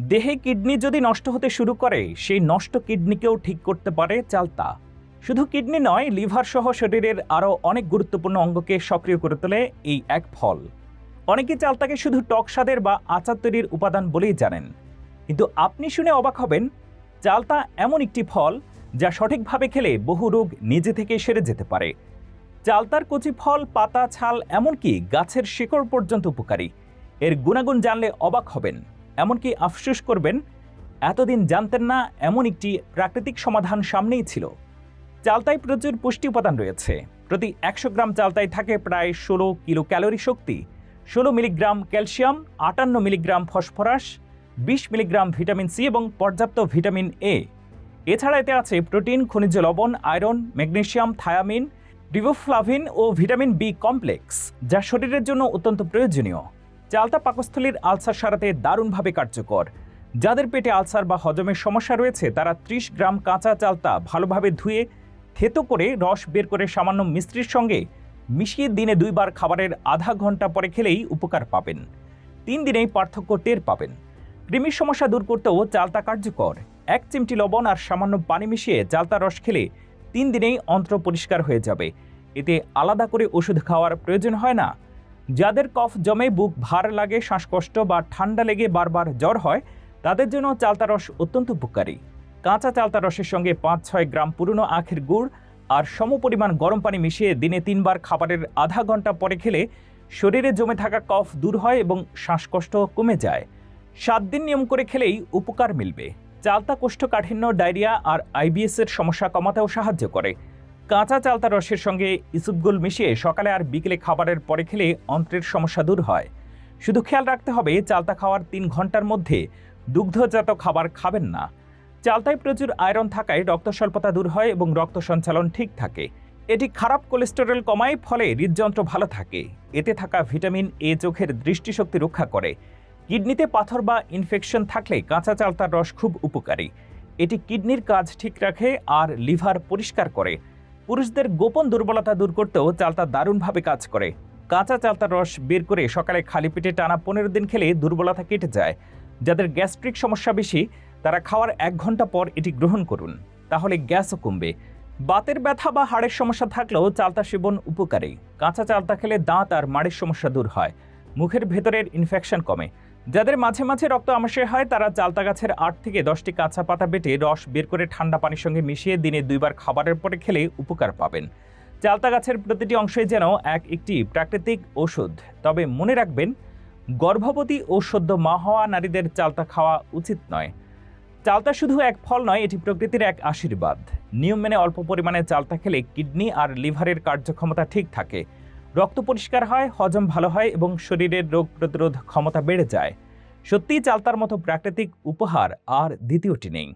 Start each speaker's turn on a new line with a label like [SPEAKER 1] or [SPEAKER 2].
[SPEAKER 1] দেহে কিডনি যদি নষ্ট হতে শুরু করে, সেই নষ্ট কিডনিকেও ঠিক করতে পারে চালতা। শুধু কিডনি নয়, লিভার সহ শরীরের আরও অনেক গুরুত্বপূর্ণ অঙ্গকে সক্রিয় করে তোলে এই এক ফল। অনেকে চালতাকে শুধু টক স্বাদের বা আচার তৈরির উপাদান বলেই জানেন। কিন্তু আপনি শুনে অবাক হবেন, চালতা এমন একটি ফল যা সঠিকভাবে খেলে বহু রোগ নিজে থেকে সেরে যেতে পারে। চালতার কচি ফল, পাতা, ছাল এমনকি গাছের শিকড় পর্যন্ত উপকারী। এর গুণাগুণ জানলে অবাক হবেন। এমনকি আফসোস করবেন, এতদিন জানতেন না এমন একটি প্রাকৃতিক সমাধান সামনেই ছিল। চালতায় প্রচুর পুষ্টি উপাদান রয়েছে। প্রতি একশো গ্রাম চালতায় থাকে প্রায় ষোলো কিলো ক্যালোরি শক্তি। ষোলো মিলিগ্রাম ক্যালসিয়াম, আটান্ন মিলিগ্রাম ফসফরাস, বিশ মিলিগ্রাম ভিটামিন সি এবং পর্যাপ্ত ভিটামিন এ। এছাড়া এতে আছে প্রোটিন, খনিজ লবণ, আয়রন, ম্যাগনেশিয়াম, থায়ামিন, রিবোফ্লাভিন ও ভিটামিন বি কমপ্লেক্স, যা শরীরের জন্য অত্যন্ত প্রয়োজনীয়। চালতা পাকস্থলীর আলসার সারাতে দারুণভাবে কার্যকর। যাদের পেটে আলসার বা হজমের সমস্যা রয়েছে, তারা ত্রিশ গ্রাম কাঁচা চালতা ভালোভাবে ধুয়ে, থেতো করে রস বের করে সামান্য মিস্ত্রির সঙ্গে মিশিয়ে দিনে দুইবার খাবারের আধা ঘণ্টা পরে খেলেই উপকার পাবেন। তিন দিনেই পার্থক্য টের পাবেন। কৃমির সমস্যা দূর করতেও চালতা কার্যকর। এক চিমটি লবণ আর সামান্য পানি মিশিয়ে চালতা রস খেলে তিন দিনেই অন্ত্র পরিষ্কার হয়ে যাবে। এতে আলাদা করে ওষুধ খাওয়ার প্রয়োজন হয় না। যাদের কফ জমে বুক ভার লাগে, শ্বাসকষ্ট বা ঠান্ডা লেগে বারবার জ্বর হয়, তাদের জন্য চালতা রস অত্যন্ত উপকারী। কাঁচা চালতা রসের সঙ্গে পাঁচ ছয় গ্রাম পুরনো আখের গুড় আর সমপরিমাণ গরম পানি মিশিয়ে দিনে তিনবার খাবারের আধা ঘণ্টা পরে খেলে শরীরে জমে থাকা কফ দূর হয় এবং শ্বাসকষ্ট কমে যায়। সাত দিন নিয়ম করে খেলেই উপকার মিলবে। চালতা কোষ্ঠকাঠিন্য, ডায়রিয়া আর আইবিএস এর সমস্যা কমাতেও সাহায্য করে। কাঁচা চালতা রসের সঙ্গে ইসুপগুল মিশিয়ে সকালে আর বিকেলে খাবারের পরে খেলে অন্ত্রের সমস্যা দূর হয়। শুধু খেয়াল রাখতে হবে, চালতা খাওয়ার তিন ঘণ্টার মধ্যে দুগ্ধজাত খাবার খাবেন না। চালতায় প্রচুর আয়রন থাকায় রক্ত স্বল্পতা দূর হয় এবং রক্ত সঞ্চালন ঠিক থাকে। এটি খারাপ কোলেস্টেরল কমায়, ফলে হৃদযন্ত্র ভালো থাকে। এতে থাকা ভিটামিন এ চোখের দৃষ্টিশক্তি রক্ষা করে। কিডনিতে পাথর বা ইনফেকশন থাকলে কাঁচা চালতার রস খুব উপকারী। এটি কিডনির কাজ ঠিক রাখে আর লিভার পরিষ্কার করে। পুরুষদের গোপন দুর্বলতা দূর করতেও চালতা দারুণভাবে কাজ করে। কাঁচা চালতার রস বের করে সকালে খালি পেটে টানা পনেরো দিন খেলে দুর্বলতা কেটে যায়। যাদের গ্যাস্ট্রিক সমস্যা বেশি, তারা খাওয়ার এক ঘণ্টা পর এটি গ্রহণ করুন। তাহলে গ্যাসও কমবে। বাতের ব্যথা বা হাড়ের সমস্যা থাকলেও চালতা সেবন উপকারী। কাঁচা চালতা খেলে দাঁত আর মাড়ির সমস্যা দূর হয়। মুখের ভেতরের ইনফেকশন কমে। যাদের মাঝে মাঝে রক্ত আমাশয় হয়, তারা চালতা গাছের আট থেকে দশটি কাঁচা পাতা বেটে রস বের করে ঠান্ডা পানির সঙ্গে মিশিয়ে দিনে দুইবার খাবারের পরে খেলে উপকার পাবেন। চালতা গাছের প্রতিটি অংশই যেন এক একটি প্রাকৃতিক ওষুধ তবে মনে রাখবেন, গর্ভবতী ও সদ্য মা হওয়া নারীদের চালতা খাওয়া উচিত নয়। চালতা শুধু এক ফল নয়, এটি প্রকৃতির এক আশীর্বাদ। নিয়ম মেনে অল্প পরিমাণে চালতা খেলে কিডনি আর লিভারের কার্যক্ষমতা ঠিক থাকে। রক্ত পরিষ্কার হয়, হজম ভালো হয় এবং শরীরের রোগ প্রতিরোধ ক্ষমতা বেড়ে যায়। সত্যিই চালতার মতো প্রাকৃতিক উপহার আর দ্বিতীয়টি নেই।